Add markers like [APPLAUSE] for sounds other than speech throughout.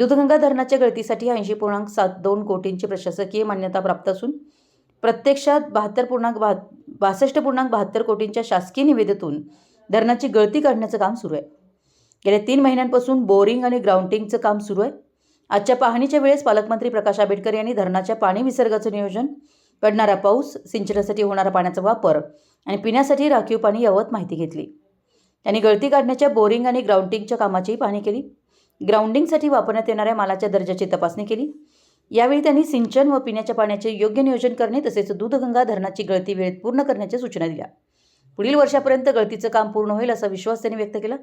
दूधगंगा धरणाच्या गळतीसाठी ऐंशी पूर्णांक सात दोन कोटींची प्रशासकीय मान्यता प्राप्त असून प्रत्यक्षात बहात्तर पूर्णांक बहा बासष्ट पूर्णांक बहात्तर कोटींच्या शासकीय निविदेतून धरणाची गळती काढण्याचं काम सुरू आहे. गेल्या तीन महिन्यांपासून बोरिंग आणि ग्राउंटिंगचं काम सुरू आहे. आजच्या पाहणीच्या वेळेस पालकमंत्री प्रकाश आंबेडकर यांनी धरणाच्या पाणी विसर्गाचं नियोजन पडणारा पाऊस सिंचनासाठी होणारा पाण्याचा वापर आणि पिण्यासाठी राखीव पाणी यावत माहिती घेतली. त्यांनी गळती काढण्याच्या बोरिंग आणि ग्राउंटिंगच्या कामाचीही पाहणी केली. ग्राउंडिंगसाठी वापरण्यात येणाऱ्या मालाच्या दर्जाची तपासणी केली. यावेळी त्यांनी सिंचन व पिण्याच्या पाण्याचे योग्य नियोजन करणे तसेच दूधगंगा धरणाची गळती वेळेत पूर्ण करण्याच्या सूचना दिल्या. पुढील वर्षापर्यंत गळतीचं काम पूर्ण होईल असा विश्वास त्यांनी व्यक्त केला.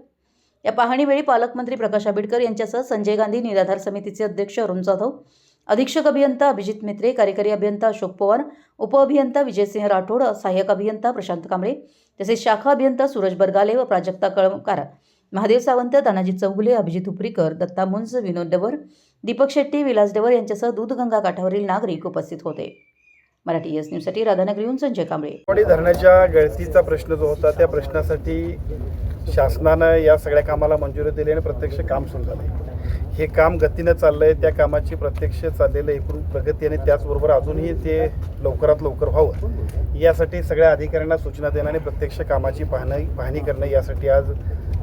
या पाहणीवेळी पालकमंत्री प्रकाश आंबेडकर यांच्यासह संजय गांधी निराधार समितीचे अध्यक्ष अरुण जाधव अधीक्षक अभियंता अभिजित मित्रे कार्यकारी अभियंता अशोक पवार उपअभियंता विजयसिंह राठोड सहाय्यक अभियंता प्रशांत कांबळे तसेच शाखा अभियंता सूरज बरगाले व प्राजक्ता कळमकार महादेव सावंत तानाजी चौगुले अभिजित उपरीकर दत्ता मुंज विनोद डवर दीपक शेट्टी विलास डवर यांच्यासह दूधगंगा काठावरील नागरिक उपस्थित होते. मराठी एस न्यूजसाठी राधानगरीहून संजय कांबळे. धरणाच्या गळतीचा प्रश्न जो होता त्या प्रश्नासाठी शासनानं या सगळ्या कामाला मंजुरी दिली आणि प्रत्यक्ष काम सुरू झालं. हे काम गतीनं चाललं आहे त्या कामाची प्रत्यक्ष चाललेलं एकूण प्रगती आणि त्याचबरोबर अजूनही ते लवकरात लवकर व्हावं यासाठी सगळ्या अधिकाऱ्यांना सूचना देणं आणि प्रत्यक्ष कामाची पाहणी पाहणी करणं यासाठी आज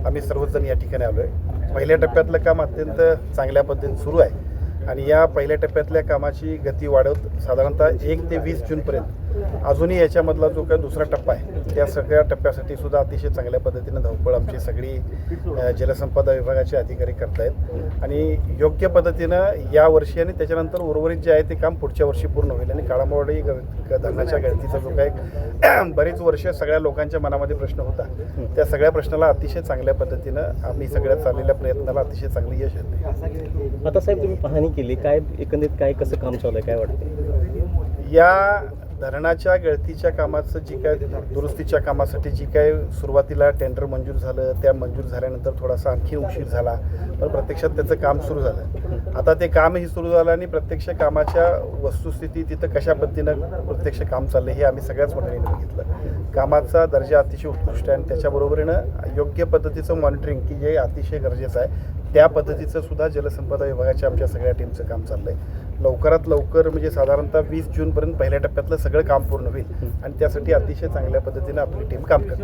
आम्ही सर्वजण या ठिकाणी आलो आहे पहिल्या टप्प्यातलं काम अत्यंत चांगल्या पद्धतीने सुरू आहे. आणि या पहिल्या टप्प्यातल्या कामाची गती वाढवत साधारणतः एक ते वीस जूनपर्यंत अजूनही याच्यामधला जो काही दुसरा टप्पा आहे त्या सगळ्या टप्प्यासाठी सुद्धा अतिशय चांगल्या पद्धतीनं धावपळ आमची सगळी जलसंपदा विभागाचे अधिकारी करतायत. आणि योग्य पद्धतीनं या वर्षी आणि त्याच्यानंतर उर्वरित जे आहे ते काम पुढच्या वर्षी पूर्ण होईल आणि काळामोडी धरणाच्या गळतीचा जो काही [CLEARS THROAT] बरीच वर्ष सगळ्या लोकांच्या मनामध्ये प्रश्न होता. त्या सगळ्या प्रश्नाला अतिशय चांगल्या पद्धतीनं आम्ही सगळ्या चाललेल्या प्रयत्नाला अतिशय चांगलं यश येते आता साहेब तुम्ही पाहणी केली काय एकंदरीत काय कसं काम चालू आहे काय वाटतं या धरणाच्या गळतीच्या कामाचं जी काय दुरुस्तीच्या कामासाठी जी काय सुरुवातीला टेंडर मंजूर झालं त्या मंजूर झाल्यानंतर थोडासा आणखी उशीर झाला पण प्रत्यक्षात त्याचं काम सुरू झालं. आता ते कामही सुरू झालं आणि प्रत्यक्ष कामाच्या वस्तुस्थिती तिथं कशा पद्धतीनं प्रत्यक्ष काम चाललं हे आम्ही सगळ्याच मंडळीने बघितलं. कामाचा दर्जा अतिशय उत्कृष्ट आहे आणि त्याच्याबरोबरीनं योग्य पद्धतीचं मॉनिटरिंग की जे अतिशय गरजेचं आहे त्या पद्धतीचं सुद्धा जलसंपदा विभागाच्या आमच्या सगळ्या टीमचं काम चाललं आहे लवकरात लवकर म्हणजे साधारणतः वीस जूनपर्यंत पहिल्या टप्प्यातलं सगळं काम पूर्ण होईल. आणि त्यासाठी अतिशय चांगल्या पद्धतीनं आपली टीम काम करते.